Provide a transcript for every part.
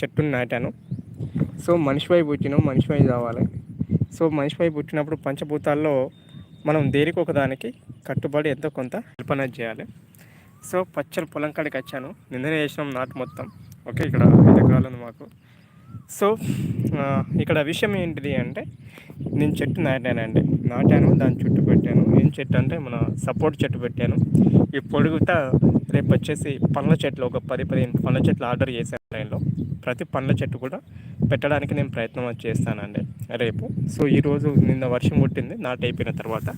చెట్టుని నాటాను. సో మనిషి వైపు వచ్చినాం పుట్టినాం వైపు రావాలి. సో మనిషి వైపు పుట్టినప్పుడు పంచభూతాల్లో మనం దేనికి ఒకదానికి కట్టుబడి ఎంతో కొంత కల్పన చేయాలి. సో పచ్చని పొలం కాడికి వచ్చాను. నిన్ననే చేసినాం నాటు మొత్తం. ఓకే ఇక్కడ ఐదు ఎకరాలు మాకు. సో ఇక్కడ విషయం ఏంటిది అంటే నేను చెట్టు నాటానండి. నాటాను దాని చుట్టూ పెట్టాను. ఏం చెట్టు అంటే మన సపోర్ట్ చెట్టు పెట్టాను. ఈ పొడుగుతా రేపు వచ్చేసి పండ్ల చెట్లు ఒక పది పదిహేను పండ్ల చెట్లు ఆర్డర్ చేశాను లైన్లో ప్రతి పండ్ల చెట్టు కూడా పెట్టడానికి నేను ప్రయత్నం చేస్తానండి రేపు. సో ఈరోజు నిన్న వర్షం కొట్టింది నాట్ అయిపోయిన తర్వాత.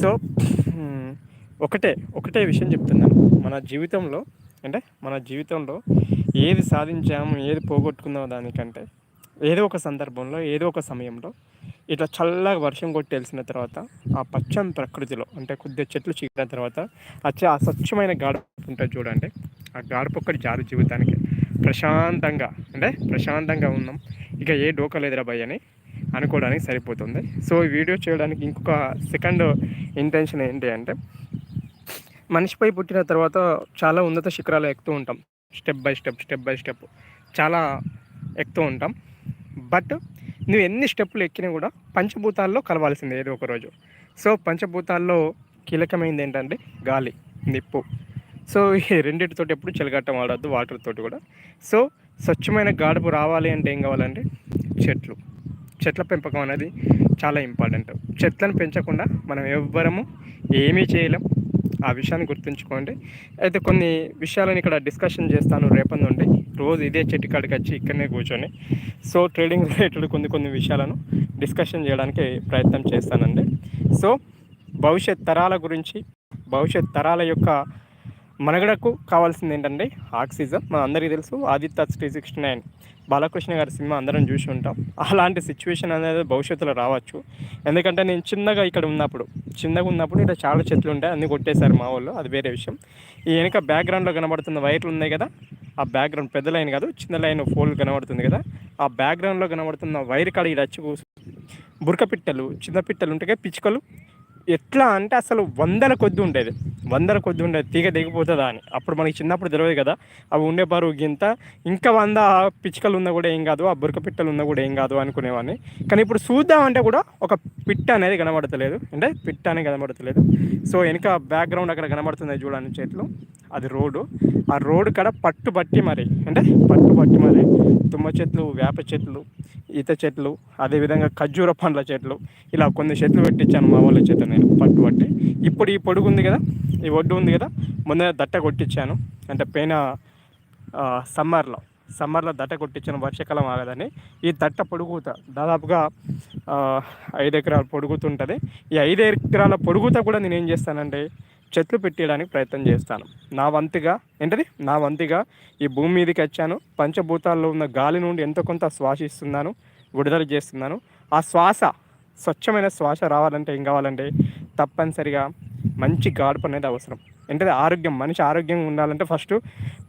సో ఒకటే ఒకటే విషయం చెప్తున్నాను. మన జీవితంలో అంటే మన జీవితంలో ఏది సాధించాము ఏది పోగొట్టుకుందాం దానికంటే ఏదో ఒక సందర్భంలో ఏదో ఒక సమయంలో ఇట్లా చల్లగా వర్షం కొట్టి తెలిసిన తర్వాత ఆ పచ్చని ప్రకృతిలో అంటే కొద్దిగా చెట్లు చీకిన తర్వాత వచ్చే ఆ స్వచ్ఛమైన గాడుపు ఉంటుంది చూడండి. ఆ గాడుపు ఒక్కటి జారు జీవితానికి. ప్రశాంతంగా అంటే ప్రశాంతంగా ఉన్నాం. ఇక ఏ డోకా లేదురా భయ్ అని అనుకోవడానికి సరిపోతుంది. సో ఈ వీడియో చేయడానికి ఇంకొక సెకండ్ ఇంటెన్షన్ ఏంటి అంటే మనిషిపై పుట్టిన తర్వాత చాలా ఉన్నత శిఖరాలు ఎక్కుతూ ఉంటాం. Step by step step by step చాలా ఎక్కుతూ ఉంటాం. బట్ నువ్వు ఎన్ని స్టెప్పులు ఎక్కినా కూడా పంచభూతాల్లో కలవాల్సిందే ఏదో ఒక రోజు. సో పంచభూతాల్లో కీలకమైనది ఏంటంటే గాలి నిప్పు. సో ఈ రెండింటితో ఎప్పుడు చెలగట్టం ఆడద్దు వాటర్ తోటి కూడా. సో స్వచ్ఛమైన గాడుపు రావాలి అంటే ఏం కావాలంటే చెట్లు. చెట్ల పెంపకం అనేది చాలా ఇంపార్టెంట్. చెట్లను పెంచకుండా మనం ఎవ్వరము ఏమీ చేయలేం. ఆ విషయాన్ని గుర్తుంచుకోండి. అయితే కొన్ని విషయాలను ఇక్కడ డిస్కషన్ చేస్తాను రేపటి నుండి. రోజు ఇదే చెట్టు కాడికి వచ్చి ఇక్కడనే కూర్చొని. సో ట్రేడింగ్ రిలేటెడ్ కొన్ని కొన్ని విషయాలను డిస్కషన్ చేయడానికి ప్రయత్నం చేస్తానండి. సో భవిష్యత్ తరాల గురించి భవిష్యత్ తరాల యొక్క మనగడకు కావాల్సింది ఏంటంటే ఆక్సిజన్. మన అందరికీ తెలుసు Aditya three sixty nine Balakrishna గారి సినిమా అందరం చూసి ఉంటాం. అలాంటి సిచ్యువేషన్ అనేది భవిష్యత్తులో రావచ్చు. ఎందుకంటే నేను చిన్నగా ఇక్కడ ఉన్నప్పుడు చిన్నగా ఉన్నప్పుడు ఇక్కడ చాలా చెట్లు ఉంటాయి అన్ని కొట్టేశారు మా వాళ్ళు అది వేరే విషయం. ఈ వెనుక బ్యాక్గ్రౌండ్లో కనబడుతున్న వైర్లు ఉన్నాయి కదా ఆ బ్యాక్గ్రౌండ్ పెద్ద లైన్ కాదు చిన్న లైన్ ఫోల్ కనబడుతుంది కదా. ఆ బ్యాక్గ్రౌండ్లో కనబడుతున్న వైర్ కాడ ఇక్కడ వచ్చి బురక పిట్టలు చిన్న పిట్టలు ఉంటాయి పిచ్చుకలు ఎట్లా అంటే అసలు వందల కొద్ది ఉండేది. వందల కొద్ది ఉండేది. తీగ దిగిపోతుందా అని. అప్పుడు మనకి చిన్నప్పుడు తెలియదు కదా. అవి ఉండే బరువు గింత. ఇంకా వంద పిచ్చుకలు ఉన్నా కూడా ఏం కాదు. ఆ బురక పిట్టలు ఉన్నా కూడా ఏం కాదు అనుకునేవాడిని. కానీ ఇప్పుడు చూద్దామంటే కూడా ఒక పిట్ట అనేది కనబడతలేదు. అంటే పిట్ట అనేది కనబడతలేదు. సో వెనక బ్యాక్గ్రౌండ్ అక్కడ కనబడుతుంది చూడండి చెట్లు అది రోడ్డు. ఆ రోడ్డు కాడ పట్టుబట్టి మరి అంటే పట్టుబట్టి మరి తుమ్మ చెట్లు వేప చెట్లు ఈత చెట్లు అదేవిధంగా ఖర్జూర పండ్ల చెట్లు ఇలా కొన్ని చెట్లు పెట్టించాను మా వాళ్ళ చేత నేను పట్టుబట్టి. ఇప్పుడు ఈ పొడుగు ఉంది కదా ఈ ఒడ్డు ఉంది కదా ముందే దట్ట కొట్టించాను. అంటే పైన సమ్మర్లో సమ్మర్లో దట్ట కొట్టించాను వర్షాకాలం ఆగదని. ఈ దట్ట పొడుగుత దాదాపుగా ఐదు ఎకరాల పొడుగుతుంటుంది. ఈ ఐదు ఎకరాల పొడుగుత కూడా నేను ఏం చేస్తానంటే చెట్లు పెట్టేయడానికి ప్రయత్నం చేస్తాను. నా వంతుగా ఏంటది? నా వంతుగా ఈ భూమి మీదకి వచ్చాను. పంచభూతాల్లో ఉన్న గాలి నుండి ఎంతో కొంత శ్వాసిస్తున్నాను విడుదల చేస్తున్నాను. ఆ శ్వాస స్వచ్ఛమైన శ్వాస రావాలంటే ఏం కావాలంటే తప్పనిసరిగా మంచి గాడుపు అనేది అవసరం. ఏంటంటే ఆరోగ్యం మనిషి ఆరోగ్యంగా ఉండాలంటే ఫస్ట్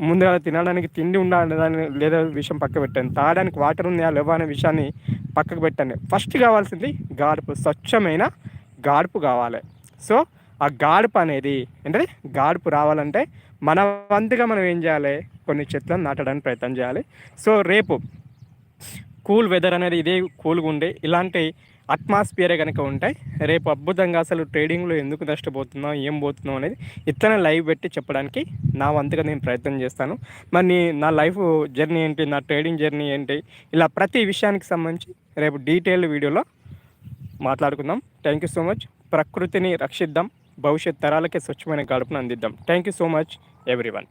ముందుగా తినడానికి తిండి ఉండాలి లేదా విషయం పక్క పెట్టండి తాగడానికి వాటర్ ఉందా లేవా అనే విషయాన్ని పక్కకు పెట్టండి ఫస్ట్ కావాల్సింది గాడుపు స్వచ్ఛమైన గాడుపు కావాలి. సో ఆ గాడుపు అనేది అంటే గాడుపు రావాలంటే మన వంతుగా మనం ఏం చేయాలి? కొన్ని చెట్లను నాటడానికి ప్రయత్నం చేయాలి. సో రేపు కూల్ వెదర్ అనేది ఇదే కూల్గా ఉండే ఇలాంటి అట్మాస్ఫియరే కనుక ఉంటాయి రేపు అద్భుతంగా అసలు ట్రేడింగ్లో ఎందుకు నష్టపోతున్నాం? ఏం పోతున్నాం అనేది ఇతనే లైవ్ పెట్టి చెప్పడానికి నా వంతుగా నేను ప్రయత్నం చేస్తాను. మరి నా లైఫ్ జర్నీ ఏంటి? నా ట్రేడింగ్ జర్నీ ఏంటి? ఇలా ప్రతి విషయానికి సంబంధించి రేపు డీటెయిల్డ్ వీడియోలో మాట్లాడుకుందాం. Thank you so much. ప్రకృతిని రక్షిద్దాం. భవిష్యత్ తరాలకే స్వచ్ఛమైన గడుపును అందిద్దాం. Thank you so much everyone